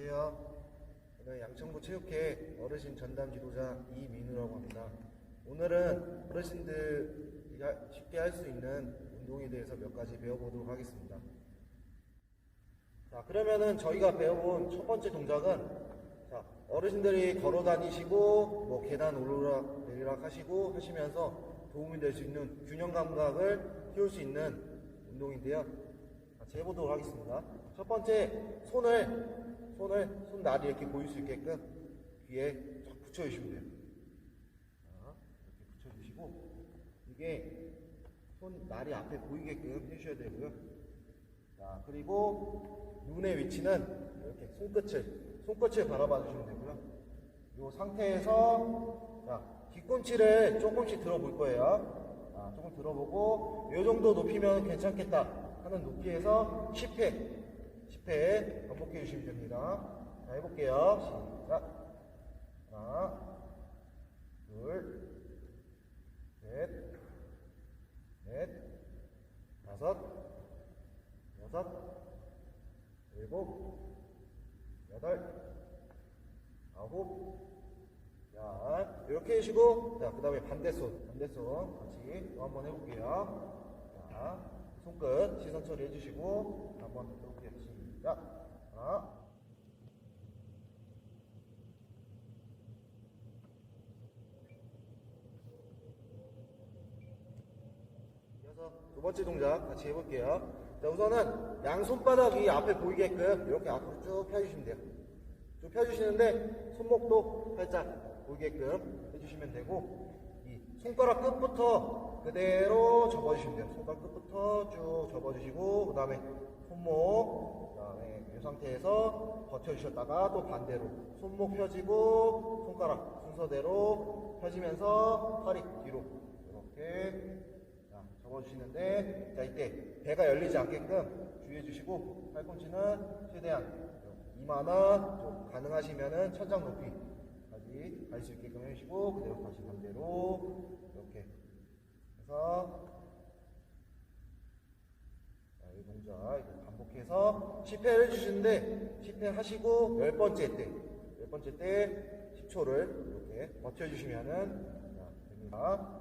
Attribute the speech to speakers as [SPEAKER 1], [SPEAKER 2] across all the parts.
[SPEAKER 1] 안녕하세요. 저는 양천구 체육회 어르신 전담 지도자 이민우라고 합니다. 오늘은 어르신들이 하- 쉽게 할 수 있는 운동에 대해서 몇 가지 배워보도록 하겠습니다. 자, 그러면은 저희가 배워본 첫 번째 동작은 자, 어르신들이 걸어 다니시고 뭐 계단 오르락 내리락 하시고 하시면서 도움이 될 수 있는 균형 감각을 키울 수 있는 운동인데요. 같이 해보도록 하겠습니다. 첫 번째 손을 손을 손 날이 이렇게 보일 수 있게끔 귀에 쫙 붙여주시면 돼요. 자, 이렇게 붙여주시고 이게 손 날이 앞에 보이게끔 해주셔야 되고요. 자, 그리고 눈의 위치는 이렇게 손끝을, 손끝을 바라봐 주시면 되고요. 이 상태에서, 자, 뒤꿈치를 조금씩 들어볼 거예요. 아, 조금 들어보고, 이 정도 높이면 괜찮겠다 하는 높이에서 10회, 10회 반복해 주시면 됩니다. 자, 해볼게요. 시작. 하나, 둘, 셋, 넷, 다섯, 여섯, 일곱, 여덟, 아홉, 자, 이렇게 해주시고, 자, 그 다음에 반대손, 반대손 같이 또 한번 해볼게요. 자, 손끝 시선 처리 해주시고, 한번 해볼게요. 시작. 하나, 이어서 두 번째 동작 같이 해볼게요. 자, 우선은 양손바닥이 앞에 보이게끔 이렇게 앞으로 쭉 펴주시면 돼요. 쭉 펴주시는데 손목도 살짝 보이게끔 해주시면 되고 이 손가락 끝부터 그대로 접어주시면 돼요. 손가락 끝부터 쭉 접어주시고 그 다음에 손목 그 다음에 이 상태에서 버텨주셨다가 또 반대로 손목 펴지고 손가락 순서대로 펴지면서 팔이 뒤로 이렇게 자, 접어주시는데, 자, 이때 배가 열리지 않게끔 주의해 주시고, 팔꿈치는 최대한 이마나 좀 가능하시면은 천장 높이 까지 갈 수 있게끔 해주시고, 그대로 다시 반대로 이렇게 해서 자, 이 동작 이렇게 반복해서 10회를 해주시는데, 10회 하시고, 10번째 때, 10번째 때 10초를 이렇게 버텨주시면은 자, 됩니다.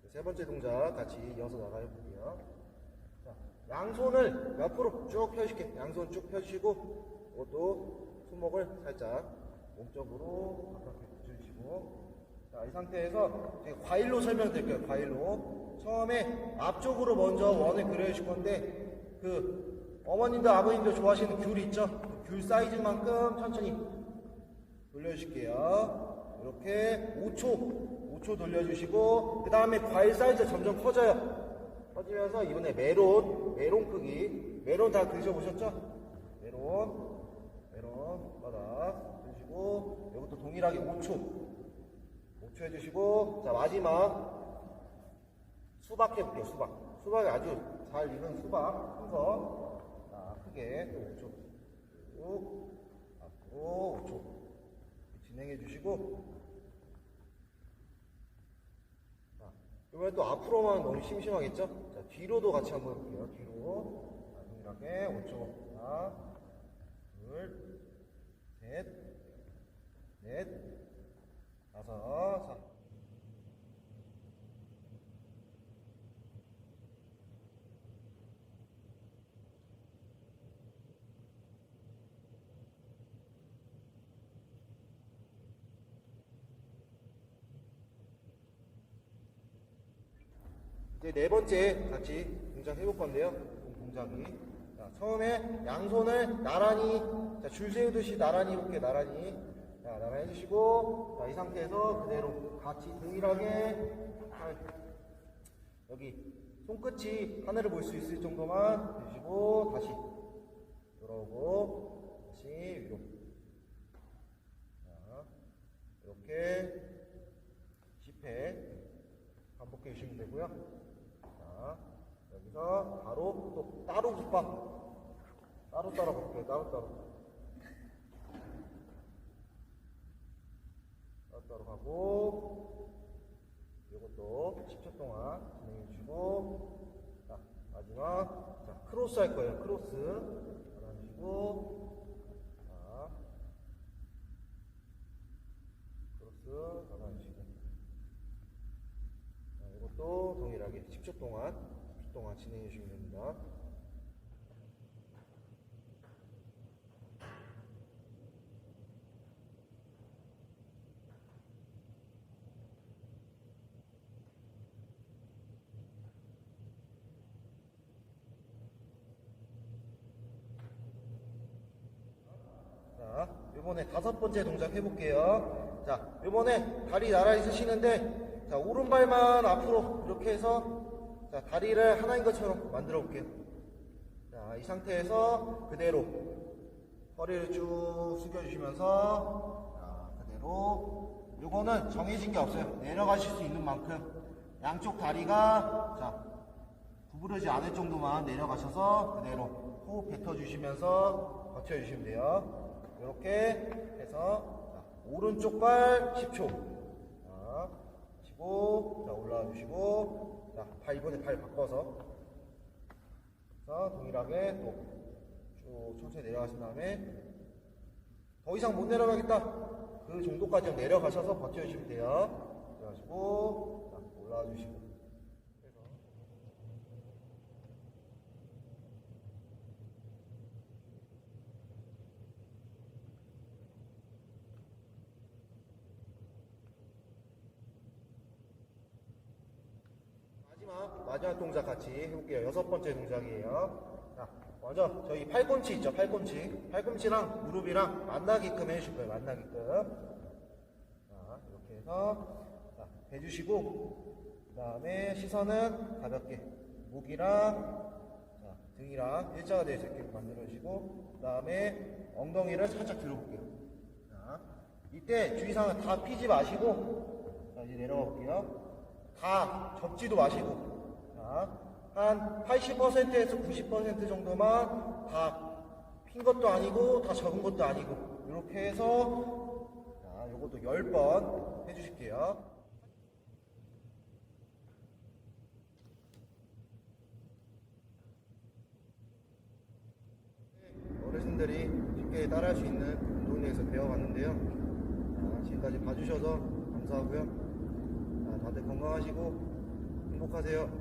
[SPEAKER 1] 자, 세 번째 동작 같이 이어서 나가해 볼게요. 자, 양손을 옆으로 쭉 펴주실게요. 양손 쭉 펴주시고, 이것도 손목을 살짝 몸쪽으로 가깝게 붙여주시고, 자, 이 상태에서 과일로 설명드릴게요. 과일로. 처음에 앞쪽으로 먼저 원을 그려주실 건데, 그, 어머님들, 아버님들 좋아하시는 귤 있죠? 그귤 사이즈만큼 천천히 돌려주실게요. 이렇게 5초, 5초 돌려주시고, 그 다음에 과일 사이즈 점점 커져요. 커지면서 이번에 메론, 메론 크기. 메론 다 드셔보셨죠? 메론, 메론 바닥 해주시고, 이것도 동일하게 5초. 5초 해주시고, 자, 마지막 수박 해볼게요, 수박. 수박이 아주 잘 익은 수박, 순서. 자, 크게 또 5초. 쭉, 앞으로 5초. 진행해 주시고 자, 이번에 또 앞으로만 너무 심심하겠죠? 자, 뒤로도 같이 한번 해볼게요. 뒤로 자, 동일하게 5초 하나 둘 셋, 넷, 다섯, 자. 이제 네 번째 같이 동작 해볼 건데요. 동- 동작이. 자, 처음에 양손을 나란히, 자, 줄 세우듯이 나란히 이렇게 나란히, 자, 나란히 해주시고, 자, 이 상태에서 그대로 같이 동일하게, 팔, 여기 손끝이 하늘을 볼 수 있을 정도만 해주시고, 다시 돌아오고, 다시 위로. 자, 이렇게 10회 반복해 주시면 되고요. 자, 바로 또 따로 기파. 따로 따로 볼게요. 따로 따로. 따로 따로 가고 이것도 10초 동안 진행해 주고 자, 마지막 자, 크로스 할 거예요. 크로스 하나 주고 자, 크로스 하나 주고 자, 이것도 동일하게 10초 동안 10초 동안 진행해 주시면 됩니다 자, 이번에 다섯 번째 동작 해볼게요. 자, 이번에 다리 나란히 쓰시는데, 자, 오른발만 앞으로 이렇게 해서, 자, 다리를 하나인 것처럼 만들어 볼게요. 자, 이 상태에서 그대로 허리를 쭉 숙여주시면서, 자, 그대로. 요거는 정해진 게 없어요. 내려가실 수 있는 만큼. 양쪽 다리가, 자, 구부러지지 않을 정도만 내려가셔서 그대로 호흡 뱉어주시면서 버텨주시면 돼요. 이렇게 해서 자, 오른쪽 발 10초. 자, 치고 자 올라와 주시고 자, 발 이번에 발 바꿔서 자, 동일하게 또 쭉 천천히 내려가신 다음에 더 이상 못 내려가겠다. 그 정도까지 내려가셔서 버텨주시면 돼요. 자, 올라와 주시고 그래서 마지막 동작 같이 해볼게요. 여섯 번째 동작이에요. 자, 먼저 저희 팔꿈치 있죠, 팔꿈치. 팔꿈치랑 무릎이랑 만나게끔 해주실 거예요. 만나게끔. 자, 이렇게 해서 자, 해주시고 그 다음에 시선은 가볍게 목이랑 자, 등이랑 일자가 되어 있게 만들어주시고 그 다음에 엉덩이를 살짝 들어볼게요. 자, 이때 주의사항은 다 피지 마시고 자, 이제 내려가 볼게요. 다 접지도 마시고 자, 한 80%에서 90% 정도만 다 핀 것도 아니고 다 적은 것도 아니고 이렇게 해서 자, 요것도 10번 해주실게요. 어르신들이 쉽게 따라할 수 있는 운동에서 배워봤는데요. 자, 지금까지 봐주셔서 감사하고요. 자, 다들 건강하시고 행복하세요.